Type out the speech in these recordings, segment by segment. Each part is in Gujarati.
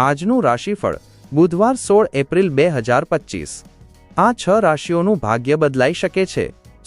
આજનું રાશિફળ બુધવાર સોળ એપ્રિલ બે હજાર પચીસ. આ છ રાશિઓનું ભાગ્ય બદલાઈ શકે છે.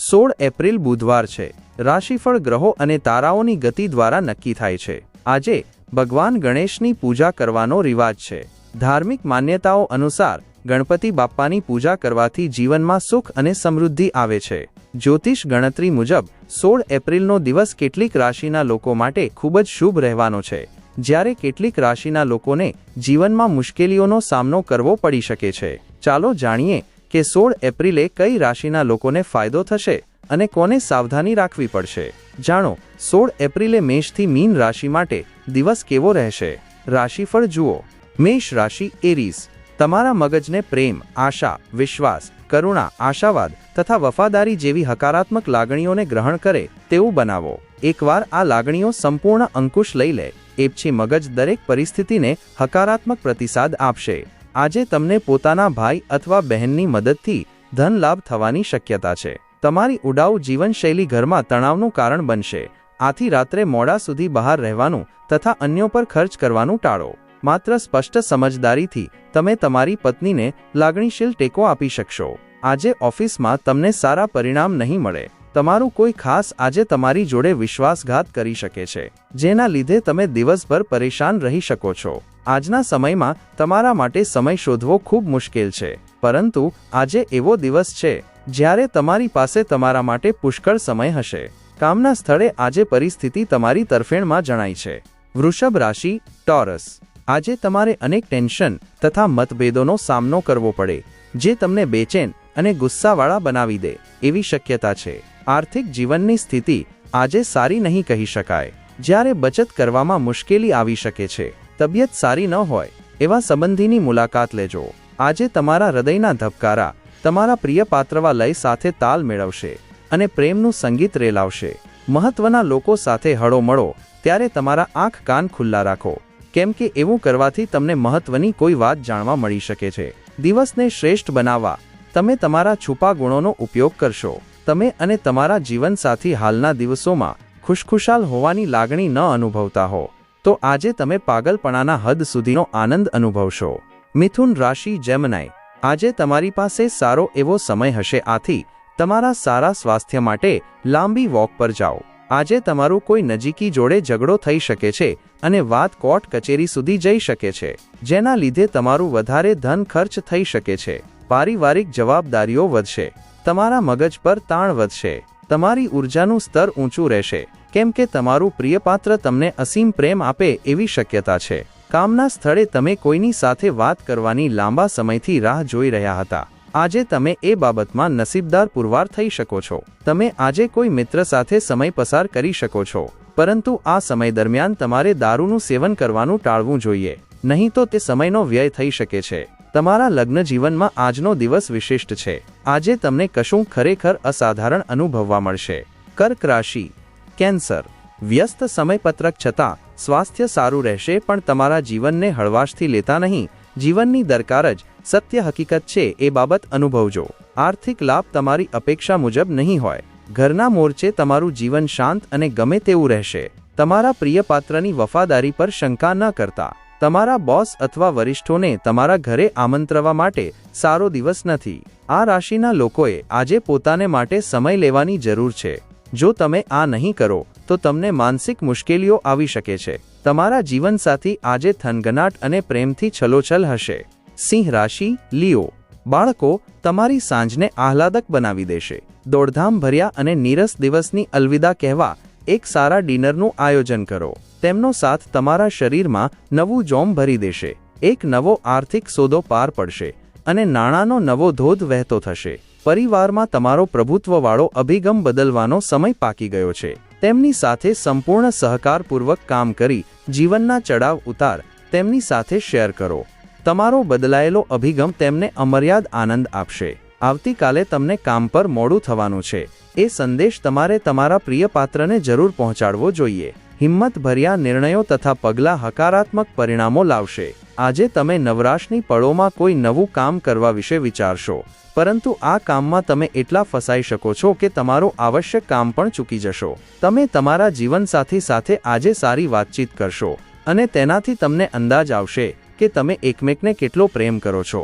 સોળ એપ્રિલ બુધવાર છે. રાશિફળ ગ્રહો અને તારાઓની ગતિ દ્વારા નક્કી થાય છે. આજે ભગવાન ગણેશની પૂજા કરવાનો રિવાજ છે. ધાર્મિક માન્યતાઓ અનુસાર ગણપતિ બાપ્પાની પૂજા કરવાથી જીવનમાં સુખ અને સમૃદ્ધિ આવે છે. જ્યોતિષ ગણતરી મુજબ સોળ એપ્રિલનો દિવસ કેટલીક રાશિના લોકો માટે ખૂબ જ શુભ રહેવાનો છે. જ્યારે કેટલીક રાશિના લોકોને જીવનમાં મુશ્કેલીઓનો સામનો કરવો પડી શકે છે. ચાલો જાણીએ કે સોળ એપ્રિલે કઈ રાશિના લોકોને ફાયદો થશે અને કોને સાવધાની રાખવી પડશે. જાણો, સોળ એપ્રિલે મેષથી મીન રાશિ માટે દિવસ કેવો રહેશે? રાશિફળ જુઓ. મેષ રાશિ એરીસ. તમારા મગજને પ્રેમ, આશા, વિશ્વાસ, કરુણા, આશાવાદ તથા વફાદારી જેવી હકારાત્મક લાગણીઓને ગ્રહણ કરે તેવું બનાવો. એકવાર આ લાગણીઓ સંપૂર્ણ અંકુશ લઈ લે. એ પછી મગજ દરેક પરિસ્થિતિને હકારાત્મક પ્રતિસાદ આપશે. આજે તમને પોતાના ભાઈ અથવા બહેનની મદદથી ધન લાભ થવાની શક્યતા છે. તમારી ઉડાઉ જીવનશૈલી ઘરમાં તણાવનું કારણ બનશે. આથી રાત્રે મોડા સુધી બહાર રહેવાનું તથા અન્યો પર ખર્ચ કરવાનું ટાળો. માત્ર સ્પષ્ટ સમજદારીથી તમે તમારી પત્નીને લાગણીશીલ ટેકો આપી શકશો. આજે ઓફિસમાં તમને સારા પરિણામ નહીં મળે. તમારું કોઈ ખાસ આજે તમારી જોડે વિશ્વાસઘાત કરી શકે છે, જેના લીધે તમે દિવસભર પરેશાન રહી શકો છો. આજના સમયમાં તમારા માટે સમય શોધવો ખૂબ મુશ્કેલ છે, પરંતુ આજે એવો દિવસ છે, જ્યારે તમારી પાસે તમારા માટે પુષ્કળ સમય હશે. કામના સ્થળે આજે પરિસ્થિતિ તમારી તરફેણમાં જણાય છે. વૃષભ રાશિ, ટોરસ. આજે તમારે અનેક ટેન્શન તથા મતભેદોનો સામનો કરવો પડે, જે તમને બેચેન અને ગુસ્સાવાળા બનાવી દે, એવી શક્યતા છે. આર્થિક જીવનની સ્થિતિ આજે સારી નહીં કહી શકાય. જ્યારે બચત કરવામાં મુશ્કેલી આવી શકે છે, તબિયત સારી ન હોય, એવા સંબંધીની મુલાકાત લેજો. આજે તમારા હૃદયના ધબકારા તમારા પ્રિય પાત્રવા લય સાથે તાલ મેળવશે અને પ્રેમનું સંગીત રેલાવશે. મહત્વના લોકો સાથે હળો મળો, ત્યારે તમારા આંખ કાન ખુલ્લા રાખો. કેમ કે એવું કરવાથી તમને મહત્વની કોઈ વાત જાણવા મળી શકે છે. દિવસને શ્રેષ્ઠ બનાવવા તમે તમારા છુપા ગુણોનો ઉપયોગ કરશો. તમે અને તમારા જીવનસાથી હાલના દિવસોમાં ખુશખુશાલ હોવાની લાગણી ન અનુભવતા હો. તો આજે તમે પાગલપણાના હદ સુધીનો આનંદ અનુભવશો. મિથુન રાશિ જેમનાઈ આજે તમારી પાસે સારો એવો સમય હશે. આથી, તમારા સારા સ્વાસ્થ્ય માટે લાંબી વોક પર જાઓ. આજે તમારું કોઈ નજીકી જોડે ઝઘડો થઈ શકે છે અને વાત કોર્ટ કચેરી સુધી જઈ શકે છે, જેના લીધે તમારું વધારે ધન ખર્ચ થઈ શકે છે. પારિવારિક જવાબદારીઓ વધશે. તમારા મગજ પર તાણ વધશે. તમારી ઉર્જાનું સ્તર ઊંચું રહેશે. કેમ કે તમારું પ્રિય પાત્ર તમને અસીમ પ્રેમ આપે એવી શક્યતા છે. કામના સ્થળે તમે કોઈની સાથે વાત કરવાની લાંબા સમયથી રાહ જોઈ રહ્યા હતા. આજે તમે એ બાબતમાં નસીબદાર પુરવાર થઈ શકો છો. તમે આજે કોઈ મિત્ર સાથે સમય પસાર કરી શકો છો. પરંતુ આ સમય દરમિયાન તમારે દારૂનું સેવન કરવાનું ટાળવું જોઈએ. નહીં તો તે સમયનો વ્યય થઈ શકે છે. તમારા લગ્ન જીવનમાં આજનો દિવસ વિશિષ્ટ છે. આજે તમને કશું ખરેખર અસાધારણ અનુભવવા મળશે. કર્ક રાશિ. કેન્સર. વ્યસ્ત સમયપત્રક છતાં, સ્વાસ્થ્ય સારું રહેશે પણ તમારા જીવનને હળવાશથી લેતા નહીં. જીવનની દરકાર જ સત્ય હકીકત છે એ બાબત અનુભવજો. આર્થિક લાભ તમારી અપેક્ષા મુજબ નહીં હોય. ઘરના મોરચે તમારું જીવન શાંત અને ગમે તેવું રહેશે. તમારા પ્રિય પાત્રની વફાદારી પર શંકા ન કરતા. તમારા બોસ અથવા વરિષ્ઠોને તમારા ઘરે આમંત્રવા માટે સારો દિવસ નથી. આ રાશિના લોકોએ આજે પોતાને માટે સમય લેવાની જરૂર છે. જો તમે આ નહીં કરો, તો તમને માનસિક મુશ્કેલીઓ આવી શકે છે. તમારા જીવનસાથી આજે થનગનાટ અને પ્રેમથી છલોછલ હશે. સિંહ રાશિ, લિયો. બાળકો, તમારી સાંજને આહલાદક બનાવી દેશે. દોડધામ ભર્યા અને નીરસ દિવસની અલવિદા કહેવા એક સારા ડિનરનું આયોજન કરો. તેમનો સાથ તમારા શરીરમાં નવું જોમ ભરી દેશે. એક નવો આર્થિક સોદો પાર પડશે અને નાણાંનો નવો ધોધ વહેતો થશે. પરિવારમાં તમારો પ્રભુત્વવાળો અભિગમ બદલવાનો સમય પાકી ગયો છે. તેમની સાથે સંપૂર્ણ સહકારપૂર્વક કામ કરી, જીવનના ચડાવ ઉતાર, તેમની સાથે શેર કરો. તમારો બદલાયેલો અભિગમ તેમને અમર્યાદ આનંદ આપશે. આવતીકાલે તમને કામ પર મોડું થવાનું છે. એ સંદેશ તમારે તમારા પ્રિય પાત્રને જરૂર પહોંચાડવો જોઈએ. હિંમતભર્યા નિર્ણયો તથા પગલાં હકારાત્મક પરિણામો લાવશે. આજે તમે નવરાશની પળોમાં કોઈ નવું કામ કરવા વિશે વિચારશો. પરંતુ આ કામમાં તમે એટલા ફસાઈ શકો છો કે તમારું આવશ્યક કામ પણ ચૂકી જશો. તમે તમારા જીવનસાથી સાથે આજે સારી વાતચીત કરશો અને તેનાથી તમને અંદાજ આવશે કે તમે એકમેકને કેટલો પ્રેમ કરો છો.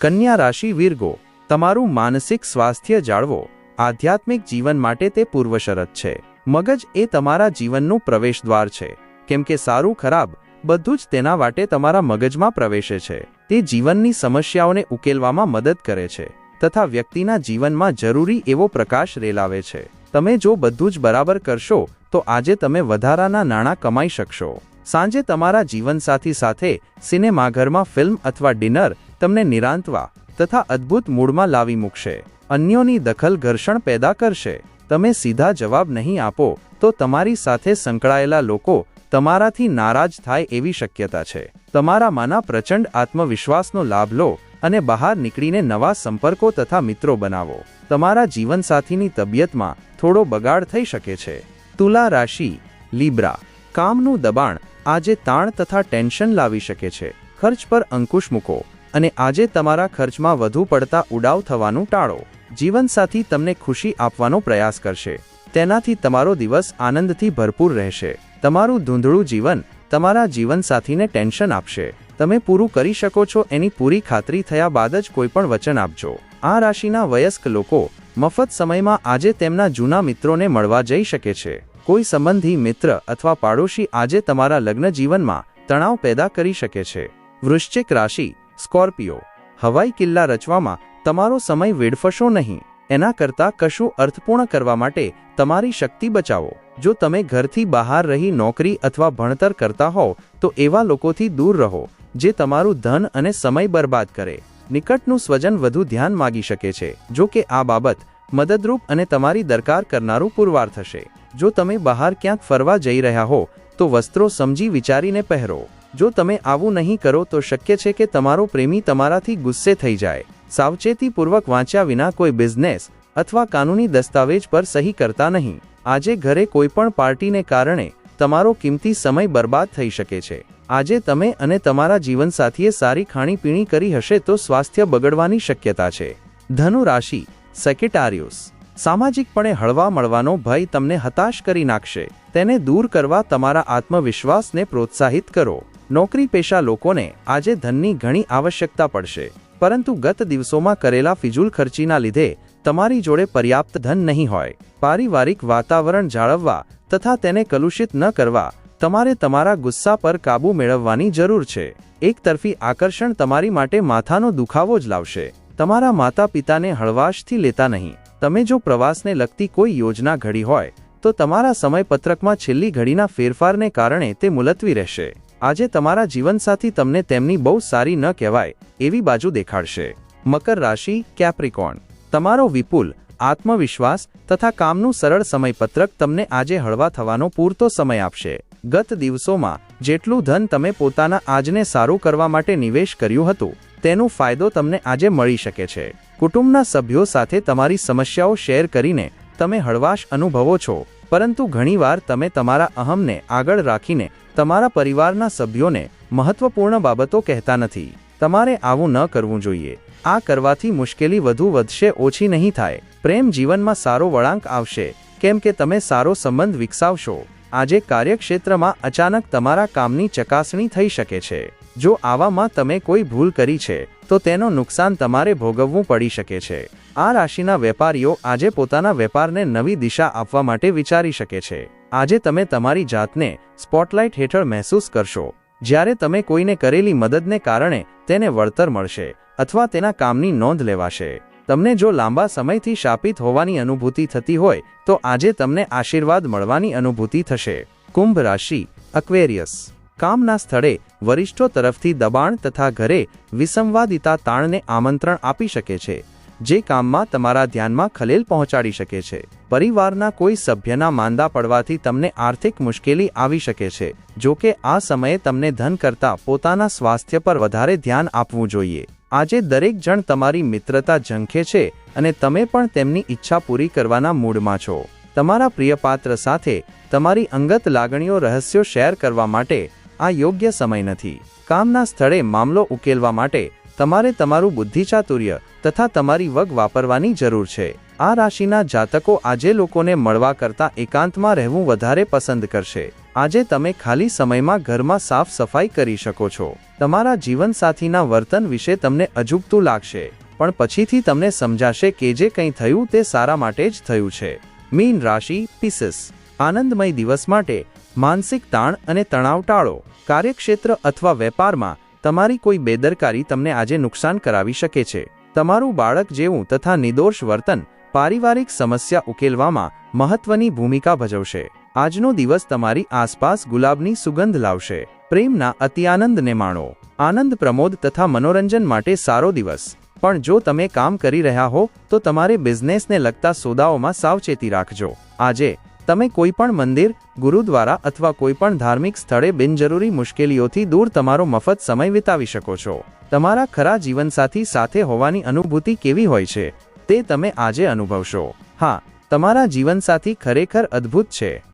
કન્યા રાશિ, વિર્ગો તમારું માનસિક સ્વાસ્થ્ય જાળવો. આધ્યાત્મિક જીવન માટે તે પૂર્વશરત છે. મગજ એ તમારા જીવનનું પ્રવેશદ્વાર છે. કેમ કે સારું ખરાબ બધું જ તેના માટે તમારા મગજમાં પ્રવેશે છે. તે જીવનની સમસ્યાઓને ઉકેલવામાં મદદ કરે છે તથા વ્યક્તિના જીવનમાં જરૂરી એવો પ્રકાશ રેલાવે છે. તમે જો બધું જ બરાબર કરશો, તો આજે તમે વધારાના નાણાં કમાઈ શકશો. સાંજે તમારા જીવનસાથી સાથે સિનેમાઘરમાં ફિલ્મ અથવા ડિનર તમને નિરાંતવા તથા અદ્ભુત મૂડમાં લાવી મૂકશે. અન્યોની દખલ ઘર્ષણ પેદા કરશે. તમે સીધા જવાબ નહીં આપો, તો તમારી સાથે સંકળાયેલા લોકો તમારાથી નારાજ થાય એવી શક્યતા છે. તમારામાંના પ્રચંડ આત્મવિશ્વાસનો લાભ લો અને બહાર નીકળીને નવા સંપર્કો તથા મિત્રો બનાવો. તમારા જીવનસાથીની તબિયતમાં થોડો બગાડ થઈ શકે છે. તુલા રાશિ, લીબ્રા. કામનું દબાણ આજે તાણ તથા ટેન્શન લાવી શકે છે. ખર્ચ પર અંકુશ મૂકો. અને આજે તમારા ખર્ચમાં વધુ પડતા ઉડાવ થવાનું ટાળો. જીવનસાથી તમને ખુશી આપવાનો પ્રયાસ કરશે. તેનાથી તમારો દિવસ આનંદથી ભરપૂર રહેશે. તમારું ધૂંધળું જીવન તમારા જીવનસાથીને ટેન્શન આપશે. તમે પૂરું કરી શકો છો એની પૂરી ખાતરી થયા બાદ જ કોઈપણ વચન આપજો. આ રાશિના વયસ્ક લોકો મફત સમયમાં આજે તેમના જૂના મિત્રોને મળવા જઈ શકે છે. કોઈ સંબંધી મિત્ર અથવા પાડોશી આજે તમારા લગ્ન જીવનમાં તણાવ પેદા કરી શકે છે. વૃશ્ચિક રાશિ સ્કોર્પિયો, હવાઈ કિલ્લા રચવામાં તમારો સમય વેડફશો નહીં. એના કરતાં કશું અર્થપૂર્ણ કરવા માટે તમારી શક્તિ બચાવો. જો તમે ઘરથી બહાર રહી નોકરી અથવા ભણતર કરતા હોવ, તો એવા લોકોથી દૂર રહો, જે તમારું ધન અને સમય બરબાદ કરે. નિકટનું સ્વજન વધુ ધ્યાન માગી શકે છે. જો કે આ બાબત મદદરૂપ અને તમારી દરકાર કરનારું પુરવાર થશે. જો તમે બહાર ક્યાંક ફરવા જઈ રહ્યા હો, તો વસ્ત્રો સમજી વિચારીને પહેરો. જો તમે આવું નહીં કરો તો શક્ય છે કે તમારો પ્રેમી તમારાથી ગુસ્સે થઈ જાય. સાવચેતીપૂર્વક વાંચ્યા વિના કોઈ બિઝનેસ અથવા કાનૂની દસ્તાવેજ પર સહી કરતા નહીં. આજે ઘરે કોઈપણ પાર્ટીને કારણે તમારો કિંમતી સમય બરબાદ થઈ શકે છે. આજે તમે અને તમારા જીવનસાથીએ સારી ખાણીપીણી કરી હશે તો સ્વાસ્થ્ય બગડવાની શક્યતા છે. ધનુ રાશિ સેકેટારિયુસ સામાજિકપણે હળવા મળવાનો ભય તમને હતાશ કરી નાખશે. તેને દૂર કરવા તમારા આત્મવિશ્વાસને પ્રોત્સાહિત કરો. નોકરી પેશા લોકોને આજે ધનની ઘણી આવશ્યકતા પડશે. પરંતુ ગત દિવસોમાં કરેલા ફિજૂલ ખર્ચીના લીધે તમારી જોડે પર્યાપ્ત ધન નહીં હોય. પારિવારિક વાતાવરણ જાળવવા તથા તેને કલુષિત ન કરવા તમારે તમારા ગુસ્સા પર કાબૂ મેળવવાની જરૂર છે. એકતરફી આકર્ષણ તમારી માટે માથાનો દુખાવો જ લાવશે. તમારા માતા પિતાને હળવાશથી લેતા નહીં. તમે જો પ્રવાસને લગતી કોઈ યોજના ઘડી હોય, તો તમારા સમયપત્રકમાં છેલ્લી ઘડીના ફેરફારને કારણે તે મુલતવી રહેશે. આજે તમારા જીવનસાથી તમને તેમની બહુ સારી ન કહેવાય, એવી બાજુ દેખાડશે. મકર રાશિ, કેપ્રિકોન. તમારો વિપુલ, આત્મવિશ્વાસ તથા કામનું સરળ સમયપત્રક તમને આજે હળવા થવાનો પૂરતો સમય આપશે. ગત દિવસોમાં, જેટલું ધન તમે પોતાના આજને સારું કરવા માટે નિવેશ કર્યું હતું, તેનો ફાયદો તમને આજે મળી શકે છે. કુટુંબના સભ્યો સાથે તમારી સમસ્યાઓ શેર કરીને, તમે હળવાશ અનુભવો છો. પરંતુ ઘણીવાર તમે તમારા અહમને આગળ રાખીને તમારા પરિવારના સભ્યોને મહત્વપૂર્ણ બાબતો કહેતા નથી. તમારે આવું ન કરવું જોઈએ. આ કરવાથી મુશ્કેલી વધુ વધશે, ઓછી નહીં થાય. પ્રેમ જીવનમાં સારો વળાંક આવશે. કેમ કે તમે સારો સંબંધ વિકસાવશો. આજે કાર્યક્ષેત્રમાં અચાનક તમારા કામની ચકાસણી થઈ શકે છે. જો આવામાં તમે કોઈ ભૂલ કરી છે તો તેનો નુકસાન તમારે ભોગવવું પડી શકે છે. આ રાશિના વેપારીઓ આજે પોતાના વેપારને નવી દિશા આપવા માટે વિચારી શકે છે. આજે તમે તમારી જાતને સ્પોટલાઇટ હેઠળ મહેસૂસ કરશો. જ્યારે તમે કોઈને કરેલી મદદને કારણે તેને વળતર મળશે અથવા તેના કામની નોંધ લેવાશે. તમને જો લાંબા સમયથી શાપિત હોવાની અનુભૂતિ થતી હોય, તો આજે તમને આશીર્વાદ મળવાની અનુભૂતિ થશે. કુંભ રાશિ, અક્વેરિયસ. કામના સ્થળે વરિષ્ઠો તરફથી દબાણ તથા ઘરે વિસંવાદિતા તાણને આમંત્રણ આપી શકે છે, જે કામમાં તમારા ધ્યાનમાં ખલેલ પહોંચાડી શકે છે. પરિવારના કોઈ સભ્યના માંદા પડવાથી તમને આર્થિક મુશ્કેલી આવી શકે છે, જો કે આ સમયે તમને ધન કરતાં પોતાના સ્વાસ્થ્ય પર વધારે ધ્યાન આપવું જોઈએ. આજે દરેક જણ તમારી મિત્રતા ઝંખે છે અને તમે પણ તેમની ઈચ્છા પૂરી કરવાના મૂડમાં છો. તમારા પ્રિયપાત્ર સાથે તમારી અંગત લાગણીઓ રહસ્યો શેર કરવા માટે આ યોગ્ય સમય નથી. કામના સ્થળે મામલો ઉકેલવા માટે તમારે તમારું બુદ્ધિચાતુર્ય તથા તમારી વગ વાપરવાની જરૂર છે. આ રાશિના જાતકો આજે લોકોને મળવા કરતાં એકાંતમાં રહેવું વધારે પસંદ કરશે. આજે તમે ખાલી સમયમાં ઘરમાં સાફ સફાઈ કરી શકો છો. તમારા જીવનસાથીના વર્તન વિશે તમને અજુગતું લાગશે. પણ પછીથી તમને સમજાશે કે જે કંઈ થયું તે સારા માટે જ થયું છે. મીન રાશિ પીસીસ આનંદમય દિવસ માટે માનસિક તાણ અને તણાવ ટાળો. કાર્યક્ષેત્ર અથવા વેપારમાં તમારી કોઈ બેદરકારી તમને આજે નુકસાન કરાવી શકે છે. તમારું બાળક જેવું તથા નિર્દોષ વર્તન પારિવારિક સમસ્યા ઉકેલવામાં મહત્વની ભૂમિકા ભજવશે. આજનો દિવસ તમારી આસપાસ ગુલાબની સુગંધ લાવશે. પ્રેમના અતિઆનંદને માણો. આનંદ પ્રમોદ તથા મનોરંજન માટે સારો દિવસ. પણ જો તમે કામ કરી રહ્યા હો, તો તમારે બિઝનેસને લગતા સોદાઓમાં સાવચેતી રાખજો. આજે તમે કોઈ પણ મંદિર, ગુરુદ્વારા અથવા કોઈ પણ ધાર્મિક સ્થળે બિનજરૂરી મુશ્કેલીઓથી દૂર તમારો મફત સમય વિતાવી શકો છો. તમારા ખરા જીવનસાથી સાથે હોવાની અનુભૂતિ કેવી હોય છે, તે તમે આજે અનુભવશો. હા, તમારા જીવનસાથી ખરેખર અદ્ભુત છે.